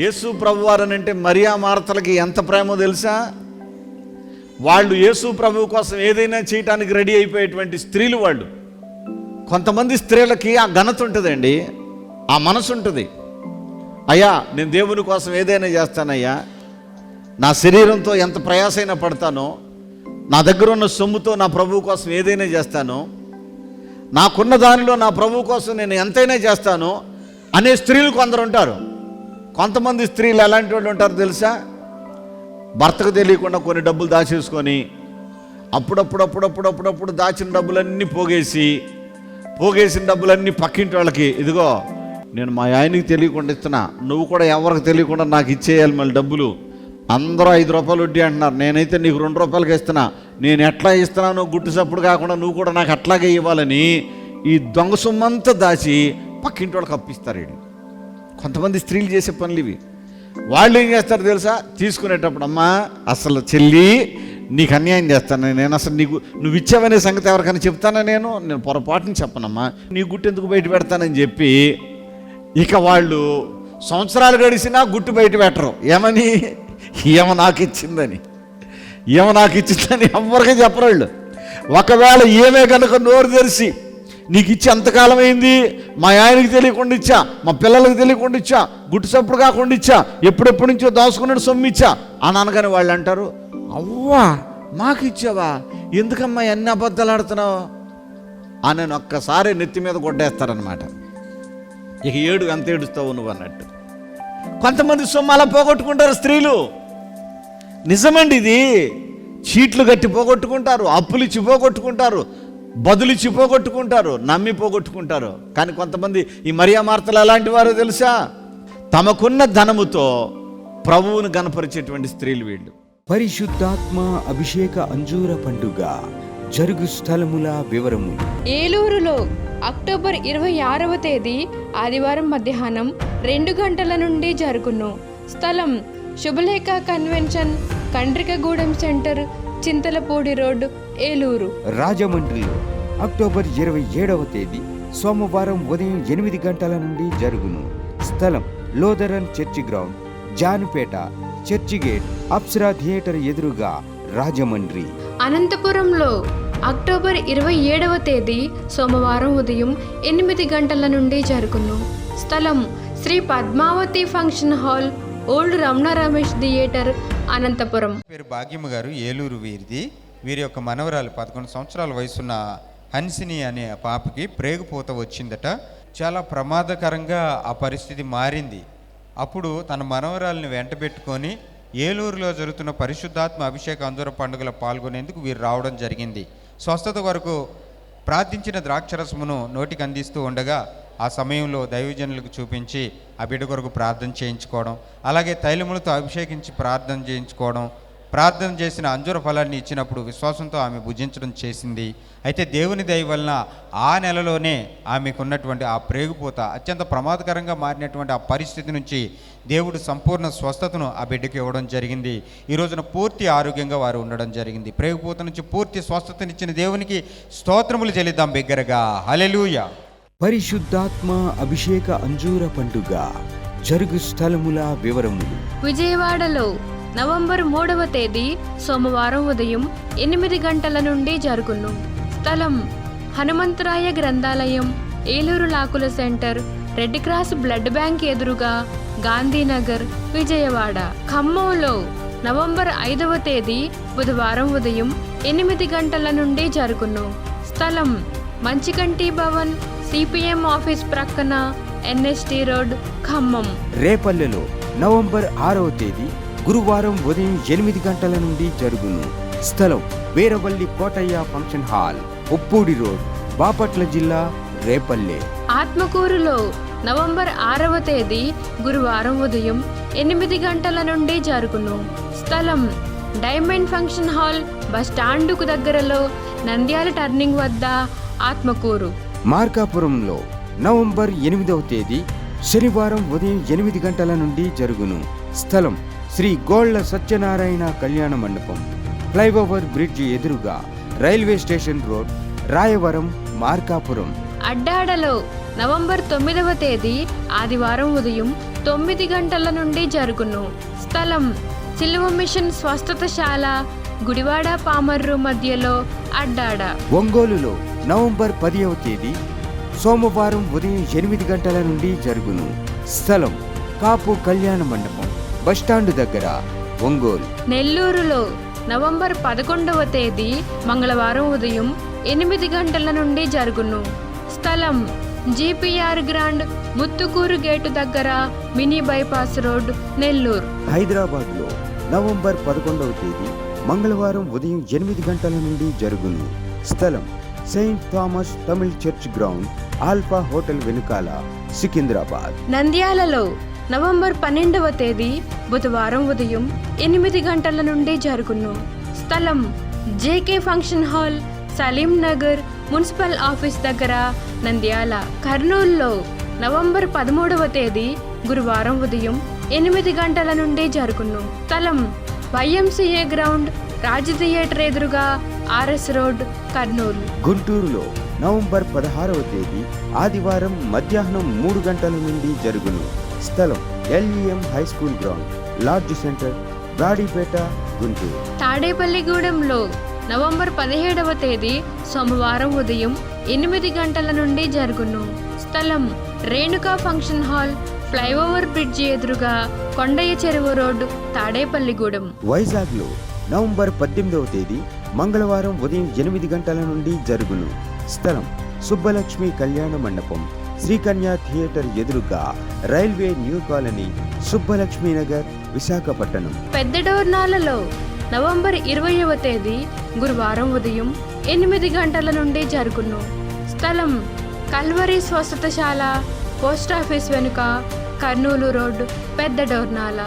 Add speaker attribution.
Speaker 1: యేసు ప్రభువారనంటే మరియా మార్తలకి ఎంత ప్రేమో తెలుసా? వాళ్ళు యేసు ప్రభువు కోసం ఏదైనా చేయటానికి రెడీ అయిపోయేటువంటి స్త్రీలు వాళ్ళు. కొంతమంది స్త్రీలకి ఆ ఘనత ఉంటుందండి ఆ మనసు ఉంటుంది. అయ్యా నేను దేవుని కోసం ఏదైనా చేస్తానయ్యా నా శరీరంతో ఎంత ప్రయాసైనా పడతానో నా దగ్గర ఉన్న సొమ్ముతో నా ప్రభువు కోసం ఏదైనా చేస్తాను నాకున్న దానిలో నా ప్రభువు కోసం నేను ఎంతైనా చేస్తాను అనే స్త్రీలు కొందరు ఉంటారు. కొంతమంది స్త్రీలు ఎలాంటి వాళ్ళు ఉంటారు తెలుసా? భర్తకు తెలియకుండా కొన్ని డబ్బులు దాచేసుకొని అప్పుడప్పుడప్పుడప్పుడప్పుడప్పుడు దాచిన డబ్బులన్నీ పోగేసి పోగేసిన డబ్బులన్నీ పక్కింటి వాళ్ళకి ఇదిగో నేను మా ఆయనకి తెలియకుండా ఇస్తున్నా. నువ్వు కూడా ఎవరికి తెలియకుండా నాకు ఇచ్చేయాలి మళ్ళీ డబ్బులు. అందరూ ఐదు రూపాయలు వడ్డీ అంటున్నారు. నేనైతే నీకు రెండు రూపాయలకి ఇస్తున్నా. నేను ఎట్లా ఇస్తున్నానో గుట్టు సప్పుడు కాకుండా నువ్వు కూడా నాకు అట్లాగే ఇవ్వాలని ఈ దొంగ సొమ్మంతా దాచి పక్కింటి వాళ్ళకి అప్పిస్తారు వీడు కొంతమంది స్త్రీలు చేసే పనులు ఇవి. వాళ్ళు ఏం చేస్తారు తెలుసా? తీసుకునేటప్పుడు అమ్మా అసలు చెల్లి నీకు అన్యాయం చేస్తాను నేను. అసలు నీకు నువ్వు ఇచ్చావనే సంగతి ఎవరికైనా చెప్తానా నేను? నేను పొరపాటుని చెప్పనమ్మా. నీ గుట్టు ఎందుకు బయట పెడతానని చెప్పి ఇక వాళ్ళు సంవత్సరాలు గడిచినా గుట్టు బయట పెట్టరు. ఏమని? ఏమ నాకు ఇచ్చిందని. ఏమ నాకు ఇచ్చిందని ఎవరికి చెప్పరు వాళ్ళు. ఒకవేళ ఏమే కనుక నోరు తెరిచి నీకు ఇచ్చి ఎంతకాలం అయింది మా ఆయనకి తెలియకుండా ఇచ్చా మా పిల్లలకి తెలియకుండా ఇచ్చా గుట్టుసప్పుడు కాకుండా ఇచ్చా ఎప్పుడెప్పటి నుంచో దాచుకున్నాడు సొమ్ము ఇచ్చా. అని అనగానే వాళ్ళు అంటారు అవ్వా మాకు ఇచ్చావా ఎందుకమ్మా ఎన్ని అబద్ధాలు ఆడుతున్నావు? అని ఒక్కసారి నెత్తి మీద కొట్టేస్తారనమాట ఇక ఏడు ఎంత ఏడుస్తావు నువ్వు? అన్నట్టు. కొంతమంది సొమ్ము అలా పోగొట్టుకుంటారు స్త్రీలు. నిజమండి ఇది. చీట్లు కట్టి పోగొట్టుకుంటారు అప్పులు ఇచ్చి పోగొట్టుకుంటారు. బదులు ఇచ్చి పోగొట్టుకుంటారు నమ్మి పోగొట్టుకుంటారు. కానీ కొంతమంది ఈ మరియా మార్తలు ఎలాంటి వారో తెలుసా? తమకున్న ధనముతో ప్రభువును గనపరిచేటువంటి స్త్రీలు వీళ్ళు.
Speaker 2: పరిశుద్ధాత్మ అభిషేక అంజూర పండుగ జరుగు స్థలముల వివరము.
Speaker 3: ఏలూరులో అక్టోబర్ ఇరవై ఆరవ తేదీ ఆదివారం మధ్యాహ్నం రెండు గంటల నుండి జరుగును. స్థలం Shubhalekha convention Kandrikagudem centre Chintalapudi road Eluru.
Speaker 2: రాజమండ్రిలో అక్టోబర్ ఇరవై ఏడవ తేదీ సోమవారం ఉదయం ఎనిమిది గంటల నుండి జరుగును. స్థలం Lutheran church ground Janupeta church gate Apsara theatre ఎదురుగా రాజమండ్రి.
Speaker 3: అనంతపురంలో అక్టోబర్ ఇరవై ఏడవ తేదీ సోమవారం ఉదయం ఎనిమిది గంటల నుండి జరుగును. స్థలం Shri Padmavathi function hall old Ramana Ramesh theatre Anantapuram.
Speaker 4: పేరు భాగ్యమ్మ గారు ఏలూరు వీరిది. వీరి యొక్క మనవరాలు పదకొండు సంవత్సరాల వయసున్న హన్సిని అనే పాపకి ప్రేగుపూత వచ్చిందట. చాలా ప్రమాదకరంగా ఆ పరిస్థితి మారింది. అప్పుడు తన మనవరాలని వెంటబెట్టుకొని ఏలూరులో జరుగుతున్న పరిశుద్ధాత్మ అభిషేక అందూర పండుగలో పాల్గొనేందుకు వీరు రావడం జరిగింది. స్వస్థత వరకు ప్రార్థించిన ద్రాక్షరసమును నోటికి అందిస్తూ ఉండగా ఆ సమయంలో దైవజనులకు చూపించి ఆ బిడ్డ కొరకు ప్రార్థన చేయించుకోవడం అలాగే తైలములతో అభిషేకించి ప్రార్థన చేయించుకోవడం ప్రార్థన చేసిన అంజుర ఫలాన్ని ఇచ్చినప్పుడు విశ్వాసంతో ఆమె భుజించడం చేసింది. అయితే దేవుని దయ వలన ఆ నెలలోనే ఆమెకున్నటువంటి ఆ ప్రేగుపోత అత్యంత ప్రమాదకరంగా మారినటువంటి ఆ పరిస్థితి నుంచి దేవుడు సంపూర్ణ స్వస్థతను ఆ బిడ్డకి ఇవ్వడం జరిగింది. ఈ రోజున పూర్తి ఆరోగ్యంగా వారు ఉండడం జరిగింది. ప్రేగుపోత నుంచి పూర్తి స్వస్థతనిచ్చిన దేవునికి స్తోత్రములు చెల్లిద్దాం బిగ్గరగా. హలెలూయా
Speaker 2: పరిశుద్ధాత్మ అభిషేక అంజూర పండుగ జరుగు స్థలముల వివరములు.
Speaker 3: విజయవాడలో నవంబర్ మూడవ తేదీ సోమవారం ఉదయం ఎనిమిది గంటల నుండి జరుగును. స్థలం హనుమంతరాయ గ్రంథాలయం Eluru Lakula centre red cross blood bank ఎదురుగా గాంధీనగర్ విజయవాడ. ఖమ్మంలో నవంబర్ ఐదవ తేదీ బుధవారం ఉదయం ఎనిమిది గంటల నుండి జరుగును. స్థలం మంచికంటి భవన్ సిపిఎం ఆఫీస్ ప్రక్కన ఎన్ఎస్టి రోడ్ ఖమ్మం.
Speaker 2: రేపల్లెలో నవంబర్ ఆరవ తేదీ గురువారం ఉదయం ఎనిమిది గంటల నుండి జరుగును. స్థలం Veeravalli Kotaiah function hall Uppudi road Bapatla జిల్లా రేపల్లె.
Speaker 3: ఆత్మకూరులో నవంబర్ ఆరవ తేదీ గురువారం ఉదయం ఎనిమిది గంటల నుండి జరుగును. స్థలం డైమండ్ ఫంక్షన్ హాల్ బస్ స్టాండుకు దగ్గరలో నంద్యాల టర్నింగ్ వద్ద ఆత్మకూరు.
Speaker 2: మార్కాపురంలో నవంబర్ ఎనిమిదవ తేదీ శనివారం ఉదయం ఎనిమిది గంటల నుండి జరుగును. స్థలం శ్రీ గోళ్ళ సత్యనారాయణ కళ్యాణ మండపం. ఫ్లైఓవర్ బ్రిడ్జ్ ఎదురుగా railway station road Rayavaram Markapuram.
Speaker 3: అడ్డాడలో November తొమ్మిదవ తేదీ ఆదివారం ఉదయం తొమ్మిది గంటల నుండి జరుగును. స్థలం సిలువ మిషన్ స్వస్థతశాల గుడివాడ పామర్రు మధ్యలో అడ్డాడ.
Speaker 2: ఒంగోలులో నవంబర్ పదివ తేదీ సోమవారం ఉదయం ఎనిమిది గంటల నుండి జరుగును. స్థలం కాపు కళ్యాణ మండపం బస్టాండు దగ్గర ఒంగోలు.
Speaker 3: నెల్లూరులో నవంబర్ పదకొండవ తేదీ మంగళవారం ఉదయం ఎనిమిది గంటల నుండి జరుగును. స్థలం జీపీఆర్ గ్రాండ్ ముత్తుకూరు గేటు దగ్గర మినీ బైపాస్ రోడ్ నెల్లూరు.
Speaker 2: హైదరాబాద్లో నవంబర్ పదకొండవ తేదీ మంగళవారం ఉదయం ఎనిమిది గంటల నుండి జరుగును. స్థలం saint Thomas Tamil church ground alpha hotel వెనుకాల సికింద్రాబాద్.
Speaker 3: నంద్యాలలో నవంబర్ పన్నెండవ తేదీ బుధవారం ఉదయం ఎనిమిది గంటల నుండి జరుగును. స్థలం JK function hall Salim Nagar municipal office దగ్గర నంద్యాల కర్నూలులో నవంబర్ పదమూడవ తేదీ గురువారం ఉదయం ఎనిమిది గంటల నుండి జరుగును. స్థలం వైఎంసీఏ గ్రౌండ్ రాజ్ థియేటర్ ఎదురుగా ఆర్ఎస్ రోడ్ కర్నూలు.
Speaker 2: గుంటూరులో నవంబర్ పదహారవ తేదీ ఆదివారం మధ్యాహ్నం మూడు గంటల నుండి జరుగును. స్థలం LEM high school ground large center Brodipet Guntur.
Speaker 3: తాడేపల్లిగూడెంలో November పదిహేడవ తేదీ సోమవారం ఉదయం ఎనిమిది గంటల నుండి జరుగును. స్థలం Renuka function hall flyover bridge ఎదురుగా కొండయ్య చెరువు రోడ్డు తాడేపల్లిగూడెం.
Speaker 2: వైజాగ్లో నవంబర్ పద్దెనిమిదవ తేదీ మంగళవారం ఉదయం ఎనిమిది గంటల నుండి జరుగును. స్థలం సుబ్బలక్ష్మి కళ్యాణ మండపం శ్రీకన్య థియేటర్ ఎదురుగా railway new colony Subbalakshmi Nagar Visakhapatnam.
Speaker 3: పెద్ద డోర్నాలలో నవంబర్ ఇరవైవ తేదీ గురువారం ఉదయం ఎనిమిది గంటల నుండి జరుగును. స్థలం కల్వరి స్వస్థతశాల పోస్టాఫీస్ వెనుక కర్నూలు రోడ్ పెద్ద డోర్నాల.